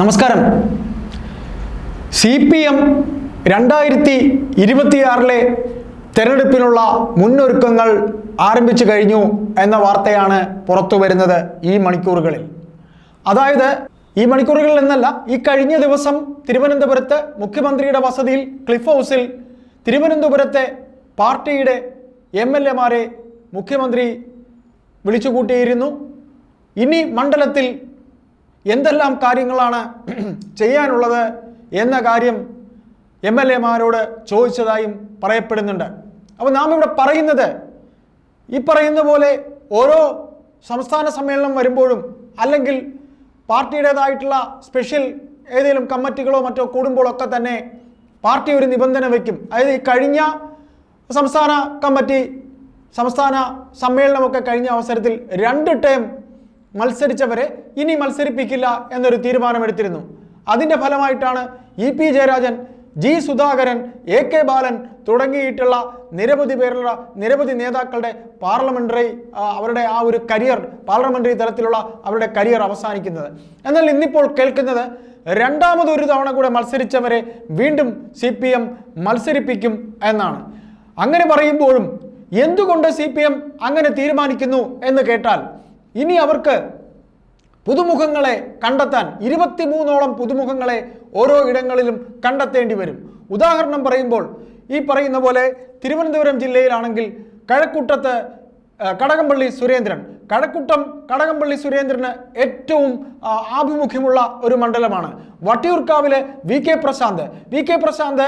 നമസ്കാരം. C P M രണ്ടായിരത്തി ഇരുപത്തിയാറിലെ തെരഞ്ഞെടുപ്പിനുള്ള മുന്നൊരുക്കങ്ങൾ ആരംഭിച്ചു കഴിഞ്ഞു എന്ന വാർത്തയാണ് പുറത്തു വരുന്നത് ഈ മണിക്കൂറുകളിൽ. അതായത് ഈ മണിക്കൂറുകളിൽ എന്നല്ല ഈ കഴിഞ്ഞ ദിവസം തിരുവനന്തപുരത്ത് മുഖ്യമന്ത്രിയുടെ വസതിയിൽ ക്ലിഫ് ഹൗസിൽ തിരുവനന്തപുരത്തെ പാർട്ടിയുടെ എം എൽ എമാരെ മുഖ്യമന്ത്രി വിളിച്ചുകൂട്ടിയിരുന്നു. ഇനി മണ്ഡലത്തിൽ എന്തെല്ലാം കാര്യങ്ങളാണ് ചെയ്യാനുള്ളത് എന്ന കാര്യം എം എൽ എമാരോട് ചോദിച്ചതായും പറയപ്പെടുന്നുണ്ട്. അപ്പോൾ നാം ഇവിടെ പറയുന്നത് ഈ പറയുന്ന പോലെ ഓരോ സംസ്ഥാന സമ്മേളനം വരുമ്പോഴും അല്ലെങ്കിൽ പാർട്ടിയുടേതായിട്ടുള്ള സ്പെഷ്യൽ ഏതെങ്കിലും കമ്മിറ്റികളോ മറ്റോ കൂടുമ്പോഴൊക്കെ തന്നെ പാർട്ടി ഒരു നിബന്ധന വയ്ക്കും. അതായത് ഈ കഴിഞ്ഞ സംസ്ഥാന കമ്മിറ്റി സംസ്ഥാന സമ്മേളനമൊക്കെ കഴിഞ്ഞ അവസരത്തിൽ രണ്ട് ടേം മത്സരിച്ചവരെ ഇനി മത്സരിപ്പിക്കില്ല എന്നൊരു തീരുമാനമെടുത്തിരുന്നു. അതിന്റെ ഫലമായിട്ടാണ് E P Jayarajan G Sudhakaran A K Balan തുടങ്ങിയിട്ടുള്ള നിരവധി പേരുള്ള നിരവധി നേതാക്കളുടെ പാർലമെന്ററി അവരുടെ ആ ഒരു കരിയർ പാർലമെന്ററി തലത്തിലുള്ള അവരുടെ കരിയർ അവസാനിക്കുന്നത്. എന്നാൽ ഇന്നിപ്പോൾ കേൾക്കുന്നത് രണ്ടാമതൊരു തവണ കൂടെ മത്സരിച്ചവരെ വീണ്ടും സി പി എം മത്സരിപ്പിക്കും എന്നാണ്. അങ്ങനെ പറയുമ്പോഴും എന്തുകൊണ്ട് സി പി എം അങ്ങനെ തീരുമാനിക്കുന്നു എന്ന് കേട്ടാൽ ഇനി അവർക്ക് പുതുമുഖങ്ങളെ കണ്ടെത്താൻ ഇരുപത്തിമൂന്നോളം പുതുമുഖങ്ങളെ ഓരോ ഇടങ്ങളിലും കണ്ടെത്തേണ്ടി വരും. ഉദാഹരണം പറയുമ്പോൾ ഈ പറയുന്ന പോലെ തിരുവനന്തപുരം ജില്ലയിലാണെങ്കിൽ കഴക്കൂട്ടത്ത് കടകംപള്ളി സുരേന്ദ്രൻ. കഴക്കൂട്ടം കടകംപള്ളി സുരേന്ദ്രന് ഏറ്റവും ആഭിമുഖ്യമുള്ള ഒരു മണ്ഡലമാണ്. വട്ടിയൂർക്കാവിലെ V K Prashanth. V K Prashanth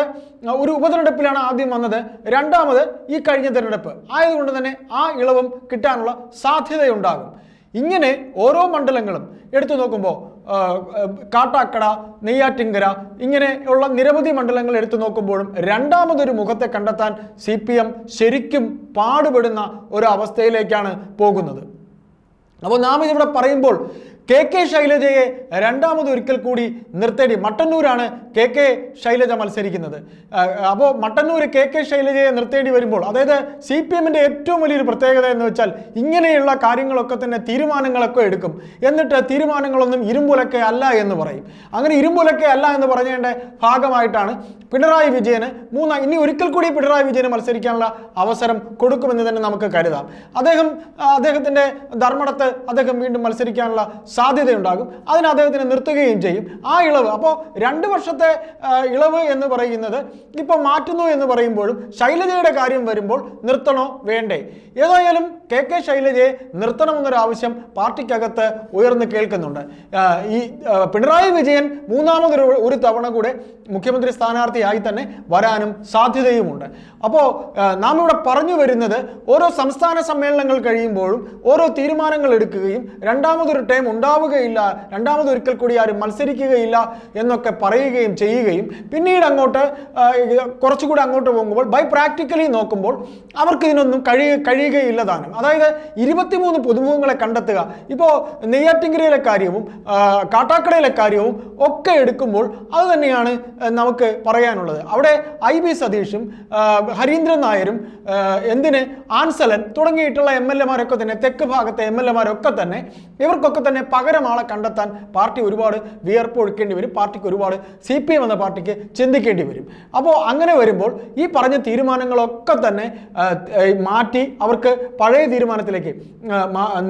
ഒരു ഉപതെരഞ്ഞെടുപ്പിലാണ് ആദ്യം വന്നത്. രണ്ടാമത് ഈ കഴിഞ്ഞ തിരഞ്ഞെടുപ്പ്. ആയതുകൊണ്ട് തന്നെ ആ ഇളവും കിട്ടാനുള്ള സാധ്യതയുണ്ടാകും. ഇങ്ങനെ ഓരോ മണ്ഡലങ്ങളും എടുത്തു നോക്കുമ്പോൾ കാട്ടാക്കട നെയ്യാറ്റിങ്കര ഇങ്ങനെയുള്ള നിരവധി മണ്ഡലങ്ങൾ എടുത്തു നോക്കുമ്പോഴും രണ്ടാമതൊരു മുഖത്തെ കണ്ടെത്താൻ സി ശരിക്കും പാടുപെടുന്ന ഒരു അവസ്ഥയിലേക്കാണ് പോകുന്നത്. അപ്പോൾ നാം ഇതിവിടെ പറയുമ്പോൾ കെ കെ ശൈലജയെ രണ്ടാമത് ഒരിക്കൽ കൂടി നിർത്തേണ്ടി മട്ടന്നൂരാണ് കെ കെ ശൈലജ മത്സരിക്കുന്നത്. അപ്പോൾ മട്ടന്നൂർ കെ കെ ശൈലജയെ നിർത്തേണ്ടി വരുമ്പോൾ അതായത് സി പി എമ്മിന്റെ ഏറ്റവും വലിയൊരു പ്രത്യേകത എന്ന് വെച്ചാൽ ഇങ്ങനെയുള്ള കാര്യങ്ങളൊക്കെ തന്നെ തീരുമാനങ്ങളൊക്കെ എടുക്കും. എന്നിട്ട് തീരുമാനങ്ങളൊന്നും ഇരുമ്പുലക്കെ അല്ല എന്ന് പറയും. അങ്ങനെ ഇരുമ്പുലക്കെ അല്ല എന്ന് പറഞ്ഞതിന്റെ ഭാഗമായിട്ടാണ് പിണറായി വിജയന് മൂന്നാം ഇനി ഒരിക്കൽ കൂടി പിണറായി വിജയന് മത്സരിക്കാനുള്ള അവസരം കൊടുക്കുമെന്ന് തന്നെ നമുക്ക് കരുതാം. അദ്ദേഹം അദ്ദേഹത്തിന്റെ ധർമ്മടത്ത് അദ്ദേഹം വീണ്ടും മത്സരിക്കാനുള്ള സാധ്യതയുണ്ടാകും. അതിന് അദ്ദേഹത്തിനെ നിർത്തുകയും ചെയ്യും. ആ ഇളവ് അപ്പോൾ രണ്ട് വർഷത്തെ ഇളവ് എന്ന് പറയുന്നത് ഇപ്പോൾ മാറ്റുന്നു എന്ന് പറയുമ്പോഴും ശൈലജയുടെ കാര്യം വരുമ്പോൾ നിർത്തണോ വേണ്ടേ? ഏതായാലും കെ കെ ശൈലജയെ നിർത്തണമെന്നൊരു ആവശ്യം പാർട്ടിക്കകത്ത് ഉയർന്നു കേൾക്കുന്നുണ്ട്. ഈ പിണറായി വിജയൻ മൂന്നാമതൊരു ഒരു തവണ കൂടെ മുഖ്യമന്ത്രി സ്ഥാനാർത്ഥിയായി തന്നെ വരാനും സാധ്യതയുമുണ്ട്. അപ്പോൾ നാം ഇവിടെ പറഞ്ഞു വരുന്നത് ഓരോ സംസ്ഥാന സമ്മേളനങ്ങൾ കഴിയുമ്പോഴും ഓരോ തീരുമാനങ്ങൾ എടുക്കുകയും രണ്ടാമതൊരു ടൈം ഉണ്ടാവുകയില്ല രണ്ടാമതൊരിക്കൽ കൂടി ആരും മത്സരിക്കുകയില്ല എന്നൊക്കെ പറയുകയും ചെയ്യുകയും പിന്നീട് അങ്ങോട്ട് കുറച്ചുകൂടി അങ്ങോട്ട് പോകുമ്പോൾ ബൈ പ്രാക്ടിക്കലി നോക്കുമ്പോൾ അവർക്ക് ഇതിനൊന്നും കഴിയ കഴിയുകയില്ല അതായത് ഇരുപത്തിമൂന്ന് പുതുമുഖങ്ങളെ കണ്ടെത്തുക. ഇപ്പോൾ നെയ്യാറ്റിങ്കരയിലെ കാര്യവും കാട്ടാക്കടയിലെ കാര്യവും ഒക്കെ എടുക്കുമ്പോൾ അത് തന്നെയാണ് നമുക്ക് നമുക്ക് പറയാനുള്ളത്. അവിടെ ഐ ബി സതീഷും ഹരീന്ദ്രൻ നായരും എന്തിന് ആൻസലൻ തുടങ്ങിയിട്ടുള്ള എം എൽ എമാരൊക്കെ തന്നെ തെക്ക് ഭാഗത്തെ എം എൽ എമാരൊക്കെ തന്നെ ഇവർക്കൊക്കെ തന്നെ പകരം ആളെ കണ്ടെത്താൻ പാർട്ടി ഒരുപാട് വിയർപ്പ് ഒഴുക്കേണ്ടി വരും. പാർട്ടിക്ക് ഒരുപാട് സി പി എം എന്ന പാർട്ടിക്ക് ചിന്തിക്കേണ്ടി വരും. അപ്പോൾ അങ്ങനെ വരുമ്പോൾ ഈ പറഞ്ഞ തീരുമാനങ്ങളൊക്കെ തന്നെ മാറ്റി അവർക്ക് പഴയ തീരുമാനത്തിലേക്ക്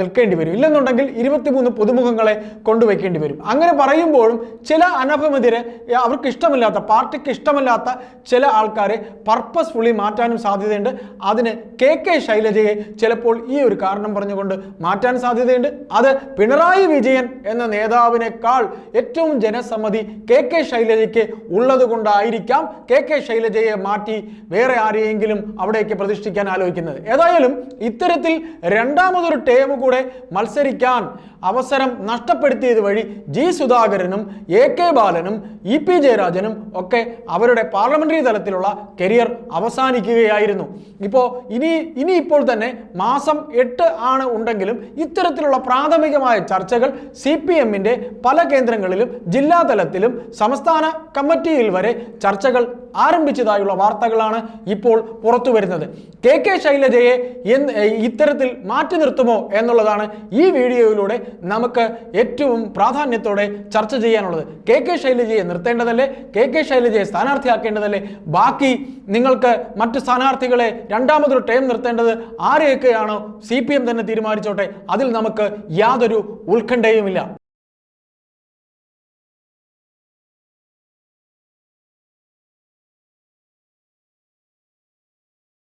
നിൽക്കേണ്ടി വരും. ഇല്ലെന്നുണ്ടെങ്കിൽ ഇരുപത്തിമൂന്ന് പുതുമുഖങ്ങളെ കൊണ്ടുവയ്ക്കേണ്ടി വരും. അങ്ങനെ പറയുമ്പോഴും ചില അനഭമതിരെ അവർക്ക് ഇഷ്ടമില്ലാത്ത പാർട്ടിക്ക് ഇഷ്ടമല്ലാത്ത ചില ആൾക്കാരെ പർപ്പസ്ഫുള്ളി മാറ്റാനും സാധ്യതയുണ്ട്. അതിന് കെ കെ ശൈലജയെ ചിലപ്പോൾ ഈ ഒരു കാരണം പറഞ്ഞുകൊണ്ട് മാറ്റാൻ സാധ്യതയുണ്ട്. അത് പിണറായി വിജയൻ എന്ന നേതാവിനേക്കാൾ ഏറ്റവും ജനസമ്മതി കെ കെ ശൈലജയ്ക്ക് ഉള്ളത് കൊണ്ടായിരിക്കാം കെ കെ ശൈലജയെ മാറ്റി വേറെ ആരെയെങ്കിലും അവിടേക്ക് പ്രതിഷ്ഠിക്കാൻ ആലോചിക്കുന്നത്. ഏതായാലും ഇത്തരത്തിൽ രണ്ടാമതൊരു ടേം കൂടെ മത്സരിക്കാൻ അവസരം നഷ്ടപ്പെടുത്തിയത് വഴി ജി സുധാകരനും എ കെ ബാലനും ഇ പി ജയരാജനും ഒക്കെ അവരുടെ പാർലമെന്ററി തലത്തിലുള്ള കരിയർ അവസാനിക്കുകയായിരുന്നു. ഇപ്പോൾ ഇനി ഇനി ഇപ്പോൾ തന്നെ മാസം എട്ട് ആണ് ഉണ്ടെങ്കിലും ഇത്തരത്തിലുള്ള പ്രാഥമികമായ ചർച്ചകൾ സി പി എമ്മിന്റെ പല കേന്ദ്രങ്ങളിലും ജില്ലാ തലത്തിലും സംസ്ഥാന കമ്മിറ്റിയിൽ വരെ ചർച്ചകൾ ആരംഭിച്ചതായുള്ള വാർത്തകളാണ് ഇപ്പോൾ പുറത്തു വരുന്നത്. കെ കെ ശൈലജയെ എന്ന് ഇത്തരത്തിൽ മാറ്റി നിർത്തുമോ എന്നുള്ളതാണ് ഈ വീഡിയോയിലൂടെ നമുക്ക് ഏറ്റവും പ്രാധാന്യത്തോടെ ചർച്ച ചെയ്യാനുള്ളത്. കെ കെ ശൈലജയെ നിർത്തേണ്ടതല്ലേ? കെ കെ ശൈലജയെ സ്ഥാനാർത്ഥിയാക്കേണ്ടതല്ലേ? ബാക്കി നിങ്ങൾക്ക് മറ്റ് സ്ഥാനാർത്ഥികളെ രണ്ടാമതൊരു ടൈം നിർത്തേണ്ടത് ആരെയൊക്കെയാണോ? സി പി എം തന്നെ തീരുമാനിച്ചോട്ടെ. അതിൽ നമുക്ക് യാതൊരു ഉത്കണ്ഠയുമില്ല.